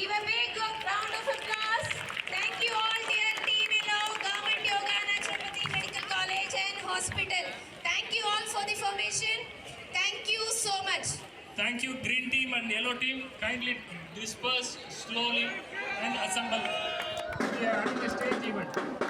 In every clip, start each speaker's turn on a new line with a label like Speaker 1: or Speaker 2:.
Speaker 1: Give a big round of applause. Thank you all, dear team in Government Yoga and Naturopathy Medical College and Hospital. Thank you all for the formation. Thank you so much.
Speaker 2: Thank you, green team and yellow team. Kindly disperse slowly and assemble. Yeah,
Speaker 1: stage even.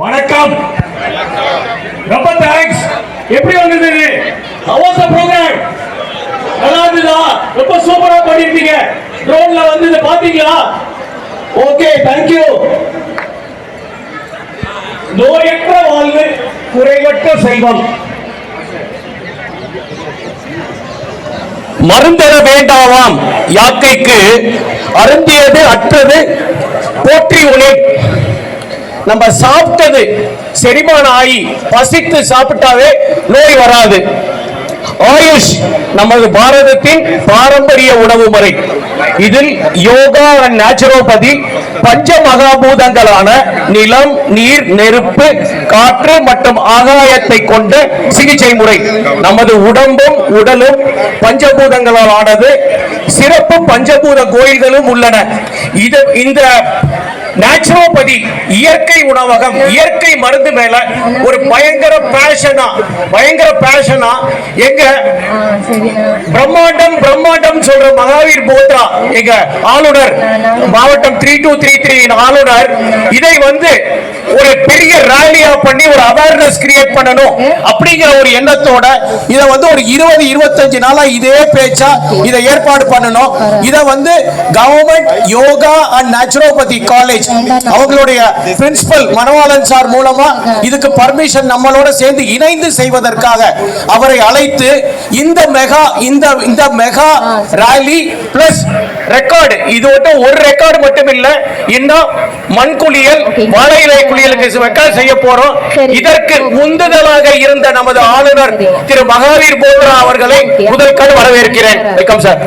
Speaker 3: வணக்கம் ரொம்ப thanks எப்படி வந்தது hours of program நல்லா இருந்ததா ரொம்ப சூப்பரா பண்ணிருக்கீங்க ட்ரோன்ல வந்து இதை பாத்தீங்களா ஓகே தேங்க் யூ நோயற்ற வாழ்வு குறைவற்ற செல்வம் மருந்தர வேண்டாவாம் யாக்கைக்கு அருந்தியது அற்றது போற்றி உனே நம்ம சாப்பிட்டது செரிமானம் ஆகி பசித்து சாப்பிட்டாவே நோய் வராது ஆயுஷ் நமது பாரதத்தின் பாரம்பரிய உணவு முறை இதில் யோகா அண்ட் நேச்சுரோபதி பஞ்ச மகாபூதங்களான நிலம் நீர் நெருப்பு காற்று மற்றும் ஆகாயத்தை கொண்ட சிகிச்சை முறை நமது உடம்பும் உடலும் பஞ்சபூதங்களால் ஆனது சிறப்பு பஞ்சபூத கோயில்களும் உள்ளன இது இந்த நேச்சுரோபதி இயற்கை உணவகம் இயற்கை மருந்து மேல ஒரு பயங்கர பேஷனா பயங்கர பேஷனா எங்க பிரம்மாண்டம் பிரம்மாண்டம் சொல்ற மகாவீர் போத்ரா எங்க ஆளுநர் மாவட்டம் த்ரீ டூ த்ரீ த்ரீ ஆளுநர் இதை வந்து ஒரு பெரிய ராலியா பண்ணி ஒரு அவேர்னஸ் கிரியேட் பண்ணணும் அப்படிங்கிற ஒரு எண்ணத்தோட இதை வந்து ஒரு இருபது இருபத்தஞ்சு நாளா இதே பேச்சா இதை ஏற்பாடு பண்ணணும் இதை வந்து government yoga and naturopathy college அவங்களுடைய பிரின்சிபல் மனவாளன் சார் மூலமா இதுக்கு பர்மிஷன் நம்மளோட சேர்ந்து இணைந்து செய்வதற்காக அவரை அழைத்து இந்த மெகா இந்த இந்த மெகா ராலி பிளஸ் ரெக்கார்டு இது மட்டும் ஒரு ரெக்கார்டு மட்டும் இல்லை இன்னும் மண்குளியல் வாழை குளியல் பட்டியலுக்கு மக்கள் செய்ய போறோம் இதற்கு முந்துதலாக இருந்த நமது ஆளுநர் திரு மகாவீர் போல்ரா அவர்களை முதற்கால் வரவேற்கிறேன் வெல்கம் சார்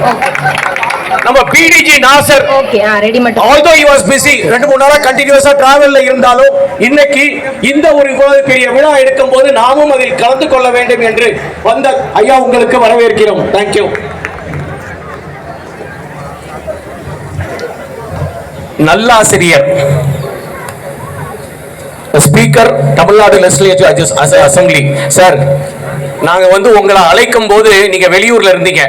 Speaker 3: நம்ம PDG Nasar although was busy ரெண்டு மூணு நாளா கண்டினியூஸா டிராவல்ல இருந்தாலும் இன்னைக்கு இந்த ஒரு பெரிய விழா எடுக்கும் போது நாமும் அதில் கலந்து கொள்ள வேண்டும் என்று வந்த ஐயா உங்களுக்கு வரவேற்கிறோம் தேங்க்யூ நல்லாசிரியர் speaker Tamil Nadu legislative assembly sir நாங்கள் வந்து உங்களை அழைக்கும் போது நீங்கள் வெளியூரில் இருந்தீங்க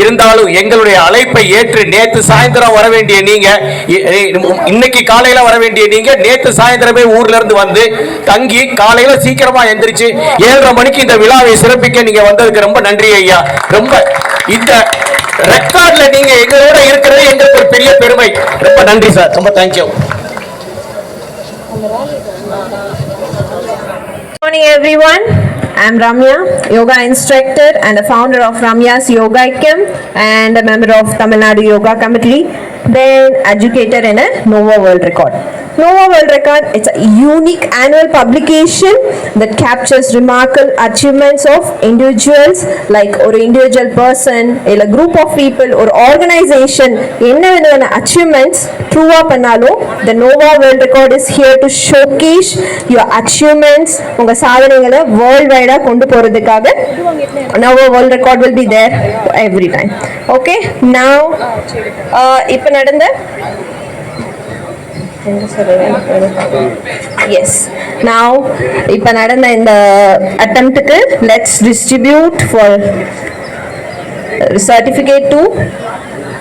Speaker 3: இருந்தாலும் எங்களுடைய அழைப்பை ஏற்று நேற்று சாயந்தரம் வர வேண்டிய நீங்கள் இன்னைக்கு காலையில் வர வேண்டிய நீங்கள் நேற்று சாயந்தரமே ஊர்லேருந்து வந்து தங்கி காலையில் சீக்கிரமாக எந்திரிச்சு ஏழரை மணிக்கு இந்த விழாவை சிறப்பிக்க நீங்கள் வந்ததுக்கு ரொம்ப நன்றி ஐயா ரொம்ப இந்த ரெக்கார்ட்ல நீங்க எங்களோட இருக்கிறது எங்களுக்கு ஒரு பெரிய பெருமை ரொம்ப நன்றி சார் ரொம்ப thank you
Speaker 4: morning everyone. I'm Ramya, yoga instructor and the founder of Ramya's Yoga Academy and a member of Tamil Nadu Yoga Committee, then educator in a Nova World Record. Nova World Record is a unique annual publication that captures remarkable achievements of individuals like ஒரு individual person இல்ல group of people ஒரு organization என்ன விதமான achievements ட்ரூவா பண்ணாலும் the Nova world record is here to showcase your achievements உங்க சாதனைகளை world வைடா கொண்டு போறதுக்காக Nova world record will be there every time okay நான் இப்போ நடந்த Yes. Now, if in the attempt, let's distribute for certificate to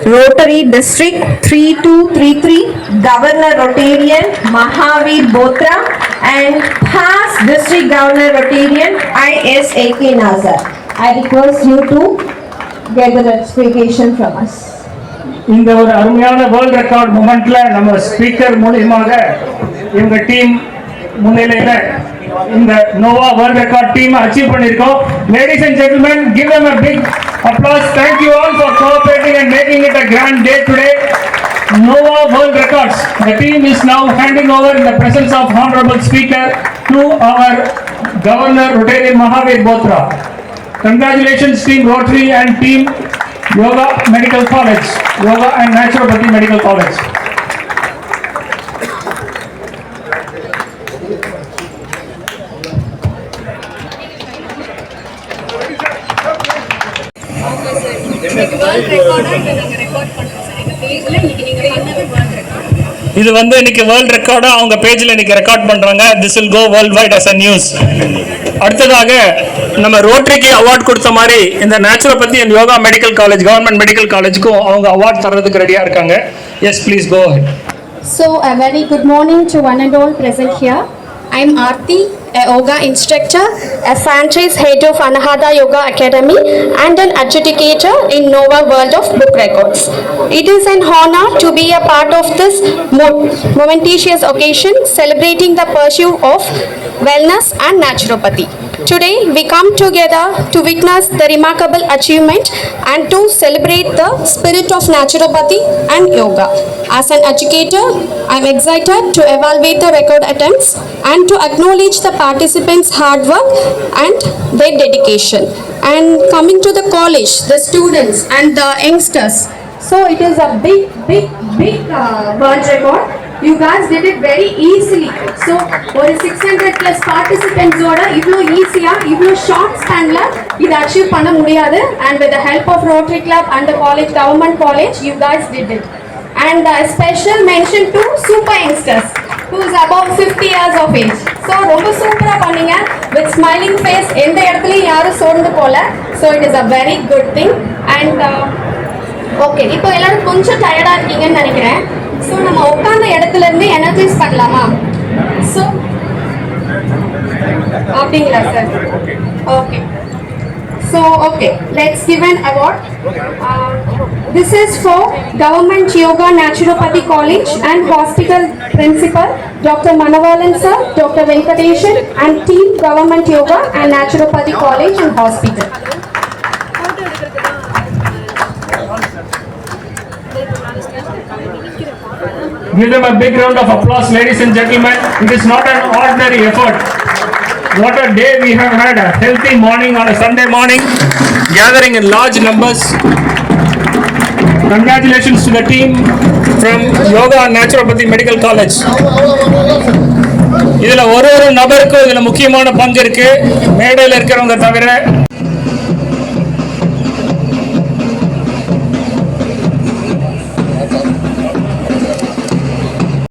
Speaker 4: Rotary District 3233, Governor Rotarian Mahavir Botra and past District Governor Rotarian ISAK Nazar. I request you to get the certification from us.
Speaker 5: இந்த ஒரு அருமையான world record மூமெண்ட்ல நம்ம speaker மூலியமாக எங்க team முன்னிலையில இந்த Nova world record team achieve பண்ணிருக்கோம் ladies and gentlemen give em a big applause thank you all for cooperating and making it a grand day today Nova world records the team is now handing over in the presence of honourable speaker to our governor rotary Mahaveer Bothra Congratulations, Team Rotary and Team yoga medical college yoga and naturopathy medical college
Speaker 3: ready sir well record பண்ணங்க record பண்ணுங்க பேஜ்ல நீங்க பண்ணது பாக்குறாங்க இது வந்து னிக்க world record அவங்க பேஜ்ல னிக்க ரெக்கார்ட் பண்றாங்க this will go world wide as a news அடுத்ததாக நம்ம ரோட்டரிக்கு அவார்ட் கொடுத்த மாதிரி இந்த naturopathy and yoga medical college government medical காலேஜுக்கும் அவங்க அவார்ட் தர்றதுக்கு ரெடியாக இருக்காங்க yes please go head
Speaker 6: So very good morning to one and all present present I am Aarthi a yoga instructor, a franchise head of Anahata Yoga Academy, and an adjudicator in Nova World of Book Records. It is an honor to be a part of this momentous occasion celebrating the pursuit of wellness and naturopathy. Today, we come together to witness the remarkable achievement and to celebrate the spirit of naturopathy and yoga. As an educator, I am excited to evaluate the record attempts and to acknowledge the participants' hard work and their dedication. And coming to the college, the students and the youngsters. So it is a big, big, big world uh, record. You guys did it very easily. So for 600 plus participants, if you easy, if you short span, it actually And with the help of Rotary Club and the college, government college, you guys did it. And a special mention to super youngsters. Is above fifty years of age so ரொம்ப சூப்பராக பண்ணீங்க with smiling face எந்த இடத்துலையும் யாரும் சோர்ந்து போல so it is a very good thing and okay இப்போ எல்லோரும் கொஞ்சம் டயர்டாக இருக்கீங்கன்னு நினைக்கிறேன் ஸோ நம்ம உட்காந்த இடத்துல இருந்து எனர்ஜைஸ் பண்ணலாமா ஸோ அப்படிங்களா sir okay So, okay, let's give an award. Uh, this is for Government Yoga Naturopathy College and Hospital Principal, Dr. Manavalan sir, Dr. Venkateshan and Team Government Yoga and Naturopathy College and Hospital.
Speaker 5: Give them a big round of applause, ladies and gentlemen. It is not an ordinary effort. What a day we have had. A healthy morning on a Sunday morning. Gathering in large numbers. Congratulations to the team from Yoga and Naturopathy Medical College. இதுல ஒரு ஒரு நபருக்கும் இதுல முக்கியமான பங்கு இருக்கு மேடையில் இருக்கிறவங்க தவிர